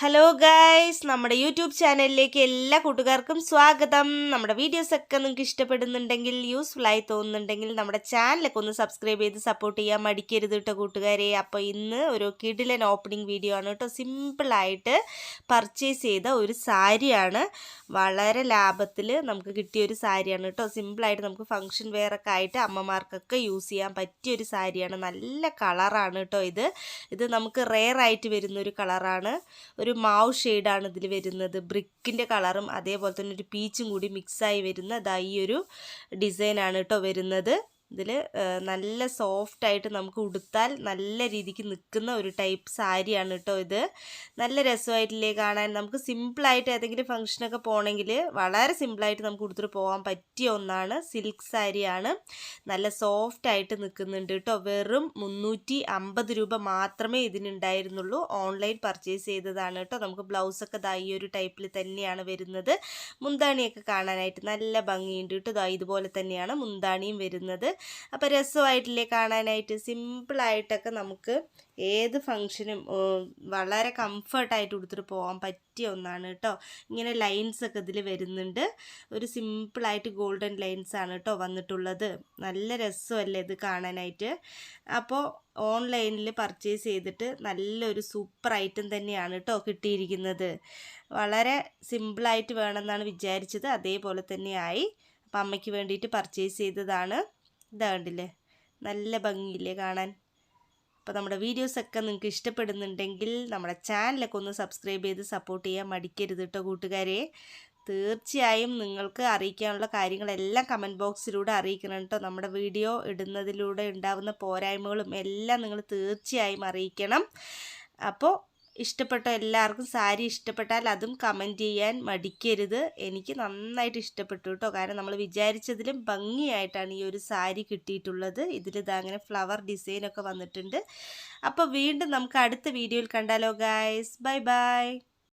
Hello guys നമ്മുടെ YouTube ചാനലിലേക്ക് എല്ലാ കൂട്ടുകാർക്കും സ്വാഗതം. നമ്മുടെ വീഡിയോസ് ഒക്കെ നിങ്ങൾക്ക് ഇഷ്ടപ്പെടുന്നുണ്ടെങ്കിൽ യൂസ്ഫുൾ ആയി തോന്നുന്നുണ്ടെങ്കിൽ നമ്മുടെ ചാനലൊക്കെ ഒന്ന് സബ്സ്ക്രൈബ് ചെയ്ത് സപ്പോർട്ട് ചെയ്യാൻ മടിക്കരുത് കേട്ടോ കൂട്ടുകാരെ. അപ്പോൾ ഇന്ന് ഒരു കിഡിലൻ ഓപ്പണിംഗ് വീഡിയോ ആണ് കേട്ടോ. സിമ്പിളായിട്ട് പർച്ചേസ് ചെയ്ത ഒരു സാരിയാണ്. വളരെ ലാഭത്തിൽ നമുക്ക് കിട്ടിയ ഒരു സാരിയാണ് കേട്ടോ. സിമ്പിളായിട്ട് നമുക്ക് ഫംഗ്ഷൻ വെയറൊക്കെ ആയിട്ട് അമ്മമാർക്കൊക്കെ യൂസ് ചെയ്യാൻ പറ്റിയ ഒരു സാരിയാണ്. നല്ല കളറാണ് കേട്ടോ ഇത്. ഇത് നമുക്ക് റെയർ ആയിട്ട് വരുന്ന ഒരു കളറാണ് ഒരു മാവ് ഷെയ്ഡാണ് ഇതിൽ വരുന്നത്. ബ്രിക്കിന്റെ കളറും അതേപോലെ തന്നെ ഒരു പീച്ചും കൂടി മിക്സായി വരുന്ന ദാ ഈ ഒരു ഡിസൈനാണ് കേട്ടോ വരുന്നത്. ഇതിൽ നല്ല സോഫ്റ്റായിട്ട് നമുക്ക് ഉടുത്താൽ നല്ല രീതിക്ക് നിൽക്കുന്ന ഒരു ടൈപ്പ് സാരിയാണ് കേട്ടോ ഇത്. നല്ല രസമായിട്ടില്ലേ കാണാൻ. നമുക്ക് സിമ്പിളായിട്ട് ഏതെങ്കിലും ഫംഗ്ഷനൊക്കെ പോകണമെങ്കിൽ വളരെ സിമ്പിളായിട്ട് നമുക്ക് ഉടുത്തിട്ട് പോകാൻ പറ്റിയ ഒന്നാണ് സിൽക്ക് സാരിയാണ്. നല്ല സോഫ്റ്റായിട്ട് നിൽക്കുന്നുണ്ട് കേട്ടോ വെറും മുന്നൂറ്റി അമ്പത് രൂപ മാത്രമേ ഇതിനുണ്ടായിരുന്നുള്ളൂ. ഓൺലൈൻ പർച്ചേസ് ചെയ്തതാണ് കേട്ടോ നമുക്ക് ബ്ലൗസൊക്കെ ദാ ഈ ഒരു ടൈപ്പിൽ തന്നെയാണ് വരുന്നത്. മുന്താണിയൊക്കെ കാണാനായിട്ട് നല്ല ഭംഗിയുണ്ട് കേട്ടോ ഇതുപോലെ തന്നെയാണ് മുന്താണിയും വരുന്നത്. അപ്പോൾ രസമായിട്ടില്ലേ കാണാനായിട്ട്? സിമ്പിളായിട്ടൊക്കെ നമുക്ക് ഏത് ഫങ്ഷനും വളരെ കംഫർട്ടായിട്ട് കൊടുത്തിട്ട് പോകാൻ പറ്റിയ ഒന്നാണ് കേട്ടോ. ഇങ്ങനെ ലൈൻസ് ഒക്കെ ഇതിൽ വരുന്നുണ്ട്. ഒരു സിമ്പിളായിട്ട് ഗോൾഡൻ ലൈൻസ് ആണ് കേട്ടോ വന്നിട്ടുള്ളത്. നല്ല രസമല്ലേ ഇത് കാണാനായിട്ട്. അപ്പോൾ ഓൺലൈനിൽ പർച്ചേസ് ചെയ്തിട്ട് നല്ലൊരു സൂപ്പർ ഐറ്റം തന്നെയാണ് കേട്ടോ കിട്ടിയിരിക്കുന്നത്. വളരെ സിമ്പിളായിട്ട് വേണമെന്നാണ് വിചാരിച്ചത്. അതേപോലെ തന്നെയായി അപ്പം അമ്മയ്ക്ക് വേണ്ടിയിട്ട് പർച്ചേസ് ചെയ്തതാണ്. ഇതാ കണ്ടില്ലേ നല്ല ഭംഗിയില്ലേ കാണാൻ. അപ്പോൾ നമ്മുടെ വീഡിയോസൊക്കെ നിങ്ങൾക്ക് ഇഷ്ടപ്പെടുന്നുണ്ടെങ്കിൽ നമ്മുടെ ചാനലൊക്കെ ഒന്ന് സബ്സ്ക്രൈബ് ചെയ്ത് സപ്പോർട്ട് ചെയ്യാൻ മടിക്കരുത് കേട്ടോ കൂട്ടുകാരെ. തീർച്ചയായും നിങ്ങൾക്ക് അറിയിക്കാനുള്ള കാര്യങ്ങളെല്ലാം കമന്റ് ബോക്സിലൂടെ അറിയിക്കണം കേട്ടോ. നമ്മുടെ വീഡിയോ ഇടുന്നതിലൂടെ ഉണ്ടാകുന്ന പോരായ്മകളും എല്ലാം നിങ്ങൾ തീർച്ചയായും അറിയിക്കണം. അപ്പോൾ ഇഷ്ടപ്പെട്ട എല്ലാവർക്കും സാരി ഇഷ്ടപ്പെട്ടാൽ അതും കമന്റ് ചെയ്യാൻ മടിക്കരുത്. എനിക്ക് നന്നായിട്ട് ഇഷ്ടപ്പെട്ടു കേട്ടോ കാരണം നമ്മൾ വിചാരിച്ചതിലും ഭംഗിയായിട്ടാണ് ഈ ഒരു സാരി കിട്ടിയിട്ടുള്ളത്. ഇതിൽ അങ്ങനെ ഫ്ലവർ ഡിസൈനൊക്കെ വന്നിട്ടുണ്ട്. അപ്പോൾ വീണ്ടും നമുക്ക് അടുത്ത വീഡിയോയിൽ കണ്ടാലോ ഗായ്സ് ബൈ ബൈ